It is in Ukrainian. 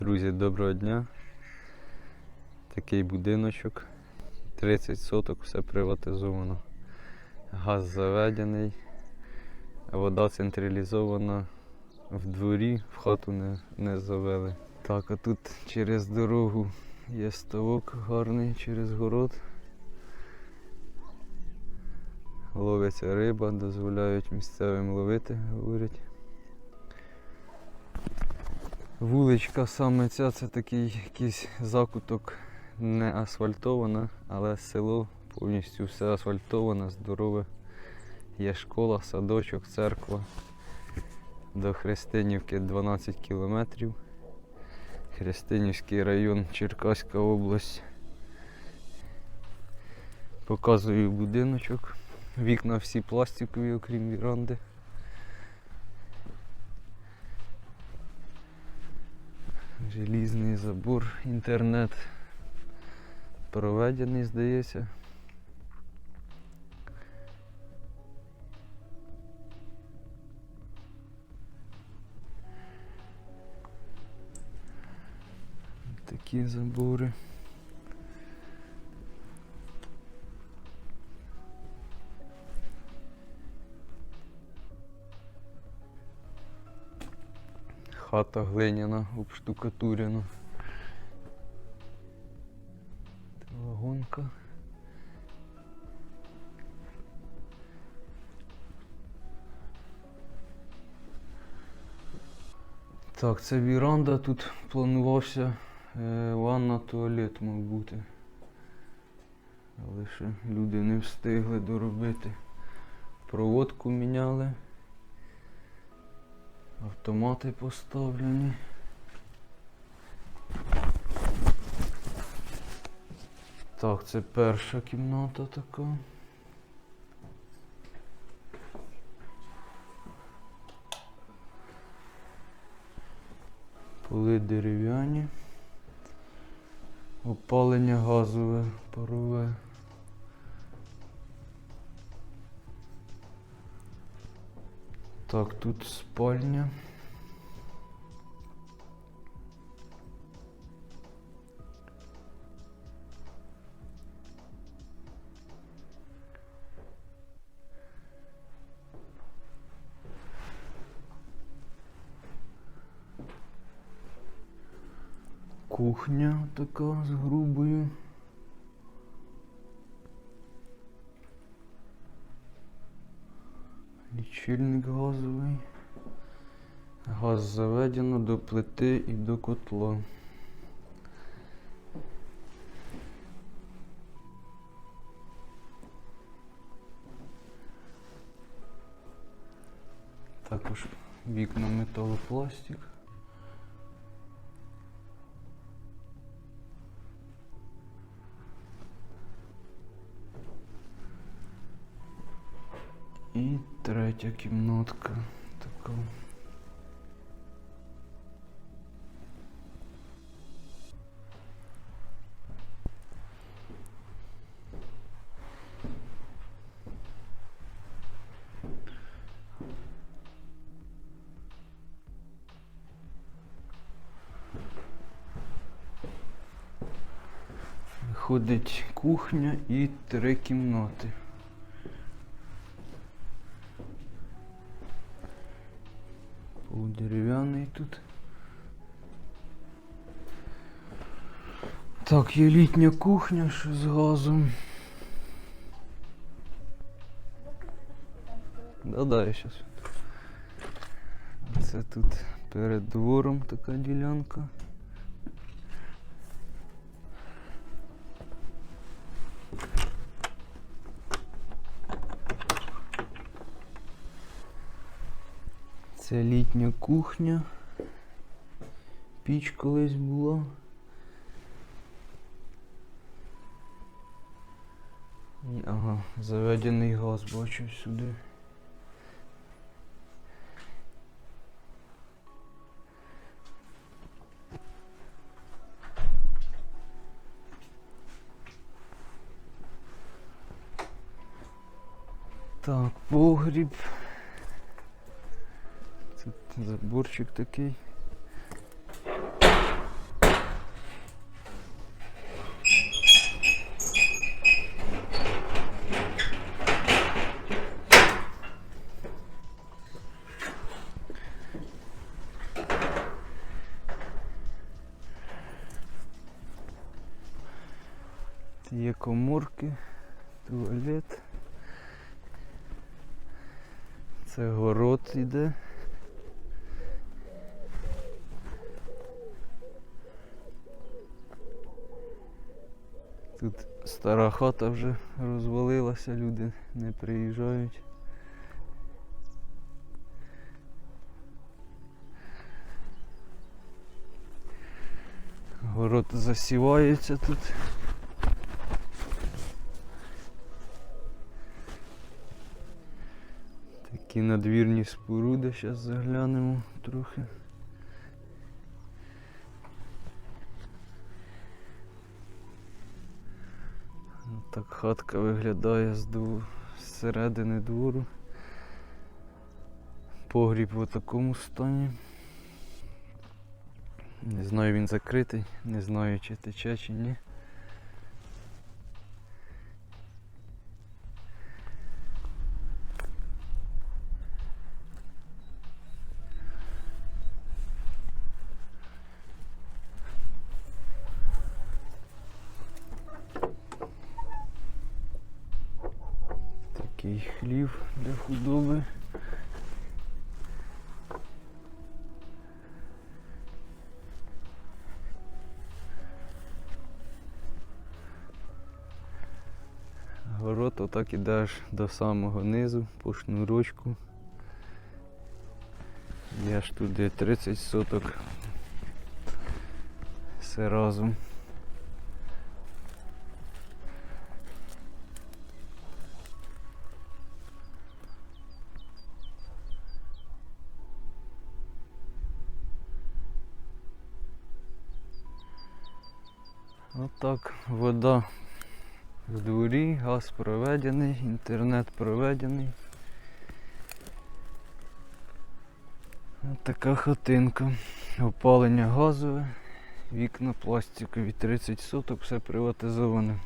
Друзі, доброго дня. Такий будиночок. 30 соток, все приватизовано. Газ заведений, вода централізована в дворі, в хату не, не завели. Так, а тут через дорогу є ставок гарний через город. Ловиться риба, дозволяють місцевим ловити, говорять. Вуличка саме ця це такий якийсь закуток не асфальтована, але село повністю все асфальтоване, здорове. Є школа, садочок, церква. До Христинівки 12 кілометрів. Христинівський район, Черкаська область. Показую будиночок. Вікна всі пластикові, окрім віранди. Желізний забор, інтернет проведений, здається. Такі забори. Хата глиняна, обштукатурена. Вагонка. Так, це віранда, тут планувався е, ванна, туалет мав бути. Але ще люди не встигли доробити. Проводку міняли. Автомати поставлені. Так, це перша кімната така. Поли дерев'яні. Опалення газове, парове. Так, тут спальня. Кухня така з грубою. Лічильник газовий. Газ заведено до плити і до котла. Також вікна металопластик. І третя кімнатка така. Виходить кухня і три кімнати. дерев'яний тут. Так, є літня кухня ще з газом. Да-да, я щас. Це тут перед двором така ділянка. Це літня кухня. Піч колись була. Ага, заведений газ бачу сюди. Так, погріб заборчик такий. Є коморки, туалет. Це город іде. Тут стара хата вже розвалилася, люди не приїжджають. Город засівається тут. Такі надвірні споруди, зараз заглянемо трохи. Так хатка виглядає з, ду... середини двору. Погріб в такому стані. Не знаю, він закритий, не знаю, чи тече, чи ні. Такий хлів для худоби. Город отак ідеш до самого низу по шнурочку. Я ж туди 30 соток. Все разом. Отак вода в дворі, газ проведений, інтернет проведений. Ось така хатинка. Опалення газове, вікна пластикові, 30 соток, все приватизоване.